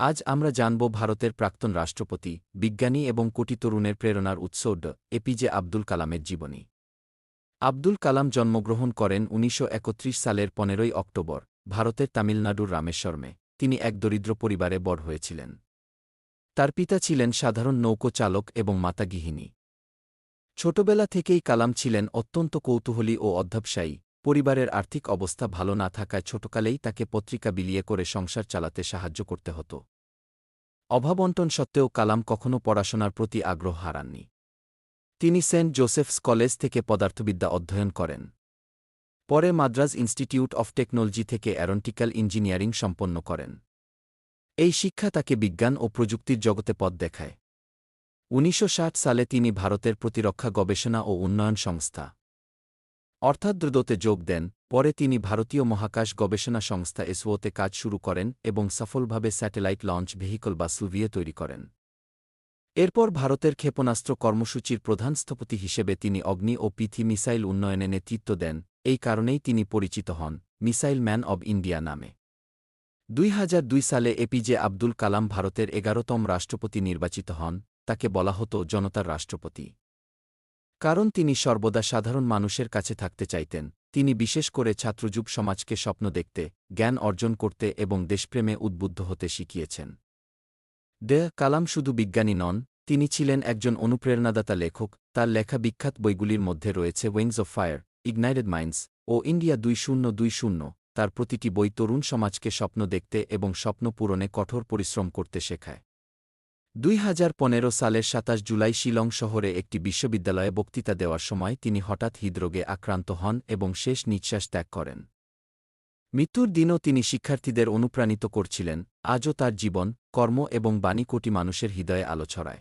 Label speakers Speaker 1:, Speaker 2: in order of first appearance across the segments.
Speaker 1: আজ আমরা জানব ভারতের প্রাক্তন রাষ্ট্রপতি, বিজ্ঞানী এবং কোটি তরুণের প্রেরণার উৎস এপিজে আব্দুল কালামের জীবনী। আব্দুল কালাম জন্মগ্রহণ করেন উনিশশো একত্রিশ সালের পনেরোই অক্টোবর, ভারতের তামিলনাড়ুর রামেশ্বরমে তিনি এক দরিদ্র পরিবারে বড় হয়েছিলেন। তার পিতা ছিলেন সাধারণ নৌকো চালক এবং মাতা গৃহিণী ছোটবেলা থেকেই কালাম ছিলেন অত্যন্ত কৌতূহলী ও অধ্যবসায়ী। পরিবারের আর্থিক অবস্থা ভালো না থাকায় ছোটকালেই তাকে পত্রিকা বিলিয়ে করে সংসার চালাতে সাহায্য করতে হতো। অভাবন্টন সত্ত্বেও কালাম কখনও পড়াশোনার প্রতি আগ্রহ হারাননি। তিনি সেন্ট জোসেফস কলেজ থেকে পদার্থবিদ্যা অধ্যয়ন করেন। পরে মাদ্রাজ ইনস্টিটিউট অফ টেকনোলজি থেকে অ্যারন্টিক্যাল ইঞ্জিনিয়ারিং সম্পন্ন করেন। এই শিক্ষা তাকে বিজ্ঞান ও প্রযুক্তির জগতে পথ দেখায়। উনিশশো ষাট সালে তিনি ভারতের প্রতিরক্ষা গবেষণা ও উন্নয়ন সংস্থা অর্থাৎ দ্রুততে যোগ দেন। পরে তিনি ভারতীয় মহাকাশ গবেষণা সংস্থা এসওতে কাজ শুরু করেন এবং সফলভাবে স্যাটেলাইট লঞ্চ ভেহিকল বা সুভিয়ে তৈরি করেন। এরপর ভারতের ক্ষেপণাস্ত্র কর্মসূচির প্রধান স্থপতি হিসেবে তিনি অগ্নি ও পিথি মিসাইল উন্নয়নে নেতৃত্ব দেন, এই কারণেই তিনি পরিচিত হন, মিসাইল ম্যান অব ইন্ডিয়া নামে। দুই সালে এপিজে আব্দুল কালাম ভারতের এগারোতম রাষ্ট্রপতি নির্বাচিত হন, তাকে বলা হতো জনতার রাষ্ট্রপতি। কারণ তিনি সর্বদা সাধারণ মানুষের কাছে থাকতে চাইতেন। তিনি বিশেষ করে ছাত্রযুব সমাজকে স্বপ্ন দেখতে, জ্ঞান অর্জন করতে এবং দেশপ্রেমে উদ্বুদ্ধ হতে শিখিয়েছেন। ডে কালাম শুধু বিজ্ঞানী নন, তিনি ছিলেন একজন অনুপ্রেরণাদাতা লেখক। তার লেখা বিখ্যাত বইগুলির মধ্যে রয়েছে wings of fire ignited minds O India দুই শূন্য দুই শূন্য। তার প্রতিটি বই তরুণ সমাজকে স্বপ্ন দেখতে এবং স্বপ্ন পূরণে কঠোর পরিশ্রম করতে শেখায়। দুই হাজার পনেরো সালের সাতাশ জুলাই শিলং শহরে একটি বিশ্ববিদ্যালয়ে বক্তৃতা দেওয়ার সময় তিনি হঠাৎ হৃদরোগে আক্রান্ত হন এবং শেষ নিঃশ্বাস ত্যাগ করেন। মৃত্যুর দিনও তিনি শিক্ষার্থীদের অনুপ্রাণিত করছিলেন, আজও তার জীবন, কর্ম এবং বাণী কোটি মানুষের হৃদয়ে আলো ছড়ায়।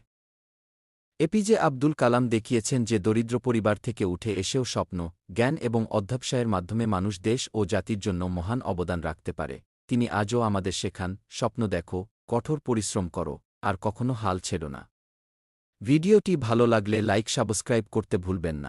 Speaker 1: এপিজে আব্দুল কালাম দেখিয়েছেন যে দরিদ্র পরিবার থেকে উঠে এসেও স্বপ্ন, জ্ঞান এবং অধ্যবসায়ের মাধ্যমে মানুষ দেশ ও জাতির জন্য মহান অবদান রাখতে পারে। তিনি আজও আমাদের শেখান, স্বপ্ন দেখো, কঠোর পরিশ্রম করো। আর কখনো হাল ছেড না। ভিডিওটি ভালো লাগলে লাইক সাবস্ক্রাইব করতে ভুলবেন না।